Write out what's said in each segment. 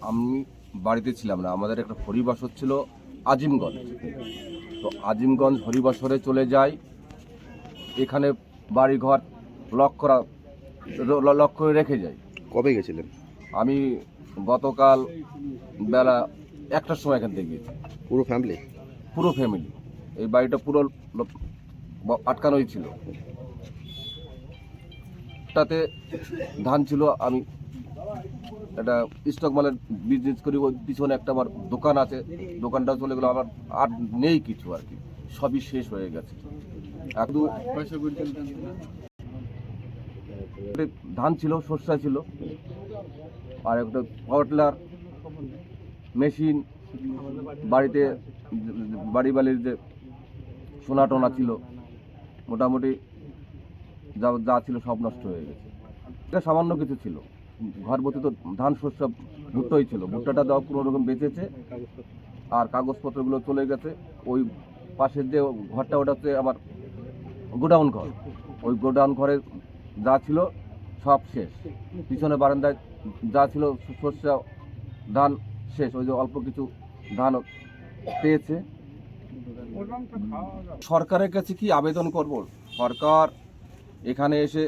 আমি বাড়িতে ছিলাম না। আমাদের একটা হরিবাস হচ্ছিল আজিমগঞ্জ। তো আজিমগঞ্জ হরিবাসরে চলে যাই। এখানে বাড়িঘর লক করা ল- লক করে রেখে যাই। কবে গেছিলেন? আমি গতকাল বেলা একটার সময় এখান থেকে গেছি পুরো ফ্যামিলি পুরো ফ্যামিলি এই বাড়িটা পুরো আটকানোই ছিল। তাতে ধান ছিল আমি একটা স্টক মালের বিজনেস করি ওই পিছনে একটা আমার দোকান আছে দোকানটা চলে গেলো আমার আর নেই কিছু আর কি। সবই শেষ হয়ে গেছে। একটু ধান ছিল সর্ষা ছিল আর একটা পাওয়ার টিলার মেশিন বাড়িতে বাড়ি বাড়ির যে সোনা টোনা ছিল মোটামুটি যা যা ছিল সব নষ্ট হয়ে গেছে। এটা সামান্য কিছু ছিল। ঘর ভর্তি তো ধান শস্য ভুট্টোই ছিল। ভুট্টাটা দেওয়া কোনো রকম বেঁচেছে আর কাগজপত্রগুলো চলে গেছে। ওই পাশের যে ঘরটা, ওটা হচ্ছে আমার গোডাউন ঘর। ওই গোডাউন ঘরে যা ছিল সব শেষ। পিছনে বারান্দায় যা ছিল শস্য, ধান শেষ। ওই যে অল্প কিছু ধান পেয়েছে। সরকারের কাছে কি আবেদন করব? সরকার এখানে এসে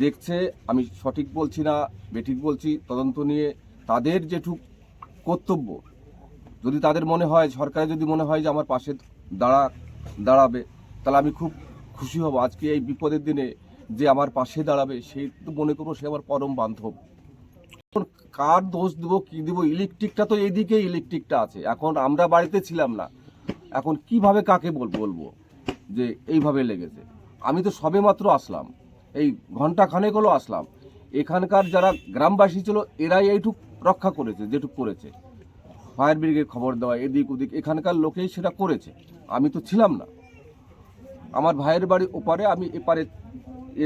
দেখছে, আমি সঠিক বলছি না, বেঠিক বলছি, তদন্ত নিয়ে তাদের যেটুক কর্তব্য, যদি তাদের মনে হয়, সরকারের যদি মনে হয় যে আমার পাশে দাঁড়া, দাঁড়াবে, তাহলে আমি খুব খুশি হব। আজকে এই বিপদের দিনে যে আমার পাশে দাঁড়াবে সেই তো মনে করব সে আমার পরম বান্ধব। কার দোষ দেবো, কি দেবো? ইলেকট্রিকটা তো এইদিকে ইলেকট্রিকটা আছে। এখন আমরা বাড়িতে ছিলাম না। এখন কীভাবে কাকে বল, বলব যে এইভাবে লেগেছে? আমি তো সবে মাত্র আসলাম। এই ঘণ্টা খানেক হলো আসলাম। এখানকার যারা গ্রামবাসী ছিল, এরাই এইটুক রক্ষা করেছে, যেটুক করেছে। ফায়ার ব্রিগেড খবর দেওয়া, এদিক ওদিক, এখানকার লোকেই সেটা করেছে। আমি তো ছিলাম না। আমার ভাইয়ের বাড়ি ওপারে আমি এপারে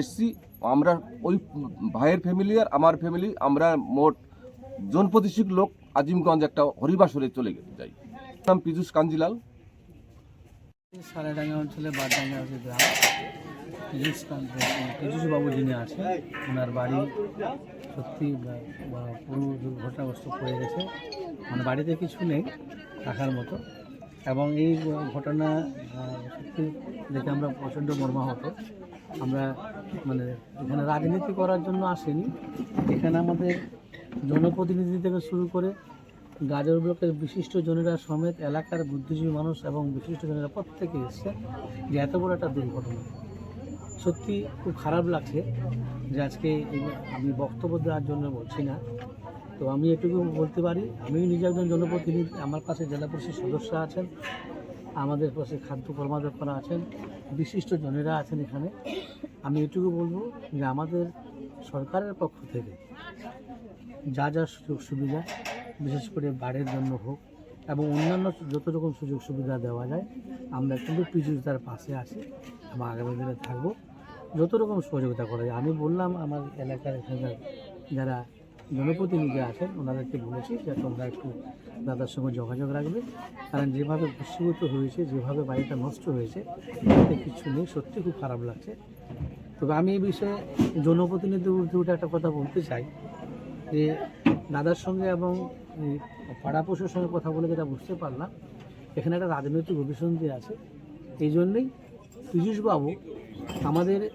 এসছি। আমরা ওই ভাইয়ের ফ্যামিলি আর আমার ফ্যামিলি আমরা মোট জন প্রতিষ্ঠিত লোক আজিমগঞ্জ একটা হরিবাসরে চলে যাই। নাম পীযুষ কাঞ্জিলাল। সারাডাঙ্গা অঞ্চলে বারডাঙ্গা গ্রাম। পীযুষ পীযুষ বাবু যিনি আছেন, ওনার বাড়ি সত্যি পুরো দুর্ঘটনাগ্রস্ত হয়ে গেছে। মানে বাড়িতে কিছু নেই রাখার মতো। এবং এই ঘটনা সত্যি দেখে আমরা প্রচণ্ড মর্মাহত। আমরা মানে এখানে রাজনীতি করার জন্য আসেনি। এখানে আমাদের জনপ্রতিনিধি থেকে শুরু করে গাজর ব্লকের বিশিষ্ট জনেরা সমেত এলাকার বুদ্ধিজীবী মানুষ এবং বিশিষ্ট জনেরা প্রত্যেকে এসছে যে এত বড় একটা দুর্ঘটনা। সত্যি খুব খারাপ লাগছে যে আজকে আমি বক্তব্য দেওয়ার জন্য বলছি না। তো আমি এটুকু বলতে পারি, আমি নিজে একজন জনপ্রতিনিধি, আমার পাশে জেলা পরিষদ সদস্য আছেন, আমাদের পাশে খাদ্য কর্মাধ্যক্ষরা আছেন, বিশিষ্ট জনেরা আছেন এখানে। আমি এটুকু বলব যে আমাদের সরকারের পক্ষ থেকে যা যা সুযোগ সুবিধা, বিশেষ করে বাড়ির জন্য হোক এবং অন্যান্য যত রকম সুযোগ সুবিধা দেওয়া যায়, আমরা কিন্তু পিজুসদার পাশে আছি। এবং আগামী দিনে থাকব। যত রকম সহযোগিতা করা যায়। আমি বললাম আমার এলাকার এখানকার যারা জনপ্রতিনিধি আছেন, ওনাদেরকে বলেছি যে তোমরা একটু দাদার সঙ্গে যোগাযোগ রাখবে। কারণ যেভাবে ভূষীভূত হয়েছে, যেভাবে বাড়িটা নষ্ট হয়েছে, তাতে কিছু নেই। সত্যি খুব খারাপ লাগছে। তবে আমি এই বিষয়ে জনপ্রতিনিধি উঠে একটা কথা বলতে চাই যে, দাদার সঙ্গে এবং পাড়া পশুর সঙ্গে কথা বলে যেটা বুঝতে পারলাম, এখানে একটা রাজনৈতিক অভিসন্ধি আছে। এই জন্যেই পীযূষবাবু, আমাদের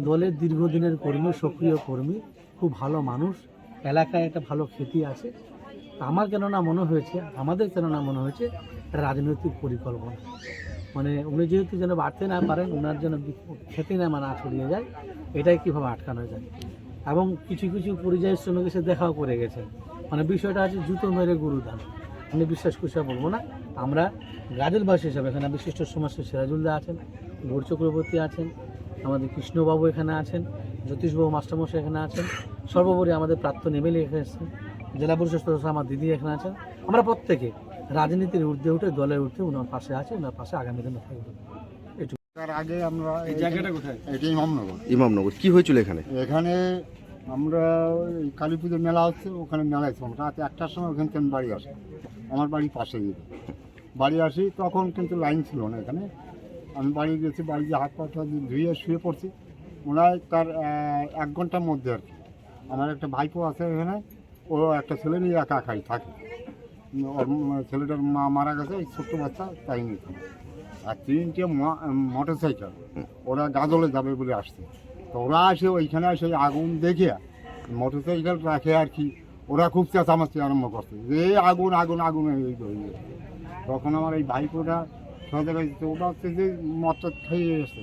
দলের দীর্ঘদিনের কর্মী, সক্রিয় কর্মী, খুব ভালো মানুষ, এলাকায় একটা ভালো খ্যাতি আছে। আমার কেননা মনে হয়েছে, আমাদের কেননা মনে হয়েছে রাজনৈতিক পরিকল্পনা। মানে উনি যেহেতু যেন বাড়তে না পারেন ওনার যেন খ্যাতি না না ছড়িয়ে যায়, এটাই কীভাবে আটকানো যায়? এবং কিছু কিছু পরিযায়ী শ্রমিক এসে দেখাও করে গেছেন। মানে বিষয়টা আছে জুতো মেরে গুরুদান। আমি বিশ্বাস করছে বলব না। আমরা গাজলবাসী হিসাবে এখানে বিশিষ্ট সমাজসেবী সিরাজুল্লাহ আছেন গৌর চক্রবর্তী আছেন আমাদের কৃষ্ণবাবু এখানে আছেন জ্যোতিষবাবু মাস্টারমশাই এখানে আছেন সর্বোপরি আমাদের প্রাক্তন এমএলএ এখানে এসেছেন জেলা পরিষদ সদস্য আমার দিদি এখানে আছেন। আমরা প্রত্যেকে রাজনীতির ঊর্ধ্বে উঠে দলের ঊর্ধ্বে ওনার পাশে আছে ওনার পাশে আগামী দিনে থাকব। তার আগে আমরা এই জায়গাটা কোথায়? এটা ইমামনগর। ইমামনগর। কি হয়েছিল এখানে? এখানে আমরা কালী পুজোর মেলা হচ্ছে, ওখানে মেলায় ছিলাম। রাত একটার সময় ওখান থেকে বাড়ি আসি। আমার বাড়ি পাশে গিয়ে বাড়ি আসি, তখন কিন্তু লাইন ছিল না এখানে। আমি বাড়ি গেছি, বাড়ি গিয়ে হাত পাটা ধুয়ে শুয়ে পড়ছি। হয় তার এক ঘণ্টার মধ্যে আর কি। আমার একটা ভাইপো আছে এখানে, ও একটা ছেলে নিয়ে একা একাই থাকে। ছেলেটার মা মারা গেছে ওই ছোট্ট বাচ্চা তাই নিয়ে আর তিনটে মোটর সাইকেল ওরা গাজলে যাবে বলে আসছে। তো ওরা আসে ওইখানে এসে আগুন দেখে মোটর সাইকেল রাখে আর কি। ওরা খুব চেঁচামাচি আরম্ভ করছে। যে আগুন আগুন আগুন এই তখন আমার এই ভাইপোটা সহজে গেছে ওটা হচ্ছে যে মদটা খেয়ে এসছে।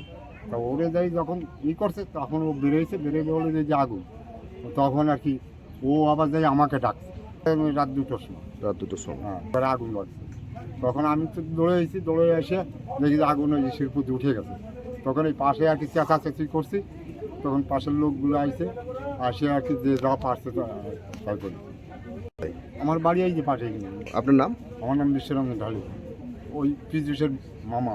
তা ওরে যাই যখন ই করছে তখন ও বেরোয়েছে বেরিয়ে বলে যে যে আগুন। তখন আর কি ও আবার যাই আমাকে ডাকছে। রাত দুটোর সময়। রাত দুটোর সময়। হ্যাঁ আগুন লাগছে। তখন আমি তো দৌড়ে এসেছি দৌড়ে এসে দেখি যে আগুন ওই শিল্পুতে উঠে গেছে। তখন এই পাশে আর কি চেঁচাচেঁচি করছি। তখন পাশের লোকগুলো আইছে আসে আর কি যে যা পারছে তাই করি। আমার বাড়ি এই যে পাশে এখানে। আপনার নাম? আমার নাম বিশ্বরঞ্জন ঢালি। ওই পিজুষের মামা।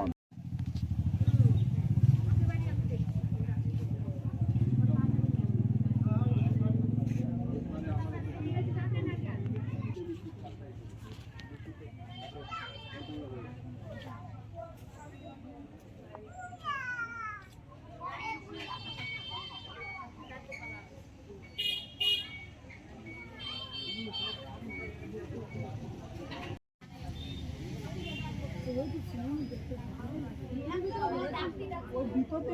ও বিপদে